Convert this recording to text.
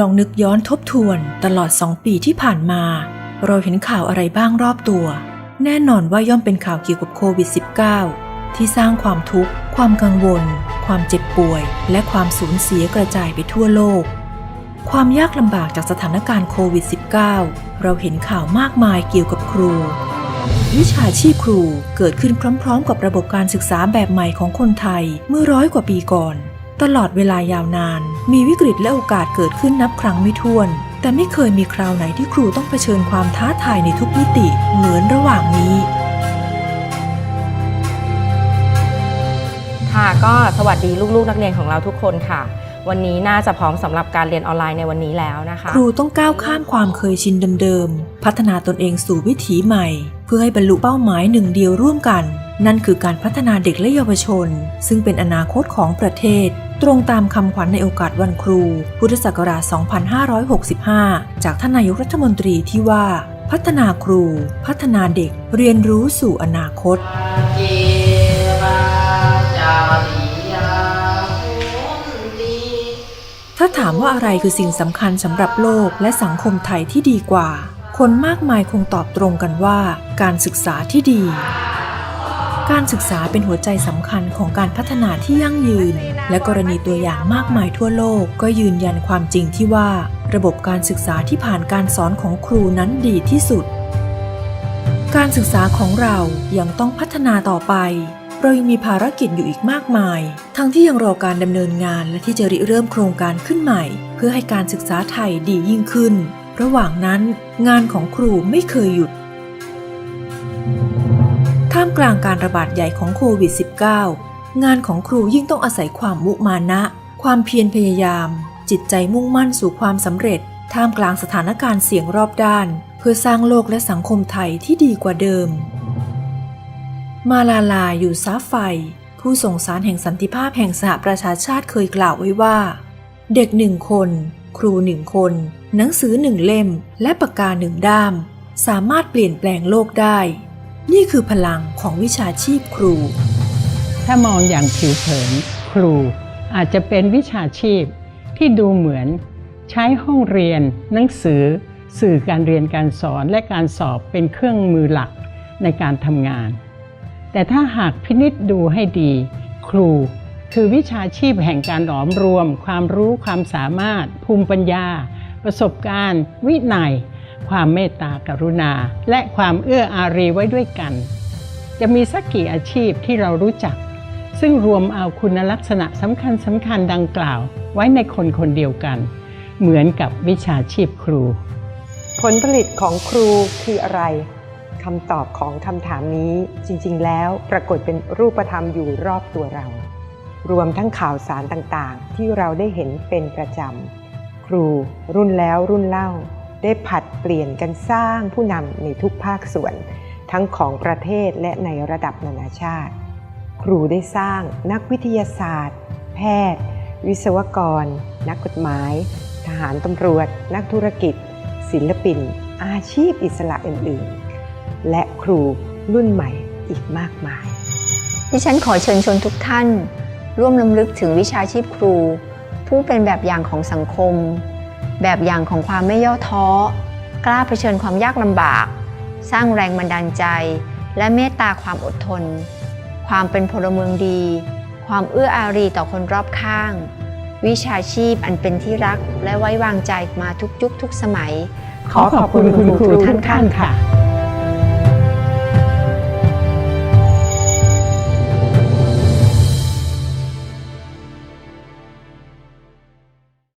ลองนึกย้อนทบทวนตลอดสองปีที่ผ่านมา เราเห็นข่าวอะไรบ้างรอบตัว แน่นอนว่าย่อมเป็นข่าวเกี่ยวกับโควิด -19 ที่สร้างความทุกข์ ความกังวล ความเจ็บป่วย และความสูญเสียกระจายไปทั่วโลก ความยากลำบากจากสถานการณ์โควิด -19 เราเห็นข่าวมากมายเกี่ยวกับครู วิชาชีพครูเกิดขึ้นพร้อม ๆ กับระบบการศึกษาแบบใหม่ของคนไทยเมื่อร้อยกว่าปีก่อน ตลอดเวลายาวนาน มีวิกฤตและโอกาสเกิดขึ้นนับครั้งไม่ถ้วน แต่ไม่เคยมีคราวไหนที่ครูต้องเผชิญความท้าทายในทุกมิติเหมือนระหว่างนี้ค่ะก็สวัสดีลูกๆ นักเรียนของเราทุกคนค่ะ วันนี้น่าจะพร้อมสำหรับการเรียนออนไลน์ในวันนี้แล้วนะคะ ครูต้องก้าวข้ามความเคยชินเดิมๆ พัฒนาตนเองสู่วิถีใหม่ เพื่อให้บรรลุเป้าหมายหนึ่งเดียวร่วมกัน นั่นคือการพัฒนาเด็กและเยาวชน ซึ่งเป็นอนาคตของประเทศ ตรงตามคำขวัญในโอกาสวันครู พุทธศักราช 2565 จากท่านนายกรัฐมนตรีที่ว่า พัฒนาครู พัฒนาเด็ก เรียนรู้สู่อนาคตถ้าถามว่าอะไรคือสิ่งสำคัญสำหรับโลกและสังคมไทยที่ดีกว่า คนมากมายคงตอบตรงกันว่า การศึกษาที่ดี การศึกษาเป็นหัวใจสำคัญของการพัฒนาที่ยั่งยืน และกรณีตัวอย่างมากมายทั่วโลกก็ยืนยันความจริงที่ว่า ระบบการศึกษาที่ผ่านการสอนของครูนั้นดีที่สุด การศึกษาของเรายังต้องพัฒนาต่อไปเรายังมีภารกิจอยู่อีกมากมาย ทั้งที่ยังรอการดำเนินงานและที่จะริเริ่มโครงการขึ้นใหม่ เพื่อให้การศึกษาไทยดียิ่งขึ้น ระหว่างนั้น งานของครูไม่เคยหยุดามกลางการระบาดใหญ่ของโควิด -19 งานของครูยิ่งต้องอาศัยความมุมานะ ความเพียรพยายาม จิตใจมุ่งมั่นสู่ความสำเร็จ ท่ามกลางสถานการณ์เสี่ยงรอบด้าน เพื่อสร้างโลกและสังคมไทยที่ดีกว่าเดิม มาลาลาอยู่ซาไฟ ผู้ส่งสารแห่งสันติภาพแห่งสหประชาชาติเคยกล่าวไว้ว่า เด็กหนึ่งคน ครูหนึ่งคน หนังสือหนึ่งเล่ม และปากกาหนึ่งด้าม สามารถเปลี่ยนแปลงโลกได้ นี่คือพลังของวิชาชีพครู ถ้ามองอย่างผิวเผิน ครูอาจจะเป็นวิชาชีพที่ดูเหมือนใช้ห้องเรียน หนังสือ สื่อการเรียนการสอนและการสอบเป็นเครื่องมือหลักในการทำงาน แต่ถ้าหากพินิษดูให้ดี ครูคือวิชาชีพแห่งการหลอมรวม ความรู้ความสามารถ ภูมิปัญญา ประสบการณ์ วินัย ความเมตตากรุณา และความเอื้ออารีไว้ด้วยกัน จะมีสักกี่อาชีพที่เรารู้จัก ซึ่งรวมเอาคุณลักษณะสำคัญสำคัญดังกล่าว ไว้ในคนคนเดียวกัน เหมือนกับวิชาชีพครู ผลผลิตของครูคืออะไรคำตอบของคำถามนี้จริง ๆ แล้วปรากฏเป็นรูปธรรมอยู่รอบตัวเรา รวมทั้งข่าวสารต่างๆ ที่เราได้เห็นเป็นประจำครูรุ่นแล้วรุ่นเล่า ได้ผัดเปลี่ยนกันสร้างผู้นำในทุกภาคส่วน ทั้งของประเทศและในระดับนานาชาติ ครูได้สร้างนักวิทยาศาสตร์ แพทย์ วิศวกร นักกฎหมาย ทหารตำรวจ นักธุรกิจ ศิลปิน อาชีพอิสระอื่นๆ และครูรุ่นใหม่อีกมากมาย ดิฉันขอเชิญชวนทุกท่าน ร่วมลำลึกถึงวิชาชีพครู ผู้เป็นแบบอย่างของสังคม แบบอย่างของความไม่ย่อท้อ กล้าเผชิญความยากลำบาก สร้างแรงบันดาลใจ และเมตตาความอดทน ความเป็นพลเมืองดี ความเอื้ออารีต่อคนรอบข้าง วิชาชีพอันเป็นที่รักและไว้วางใจมาทุกยุคทุกสมัย ขอขอบคุณคุณครูท่านค่ะ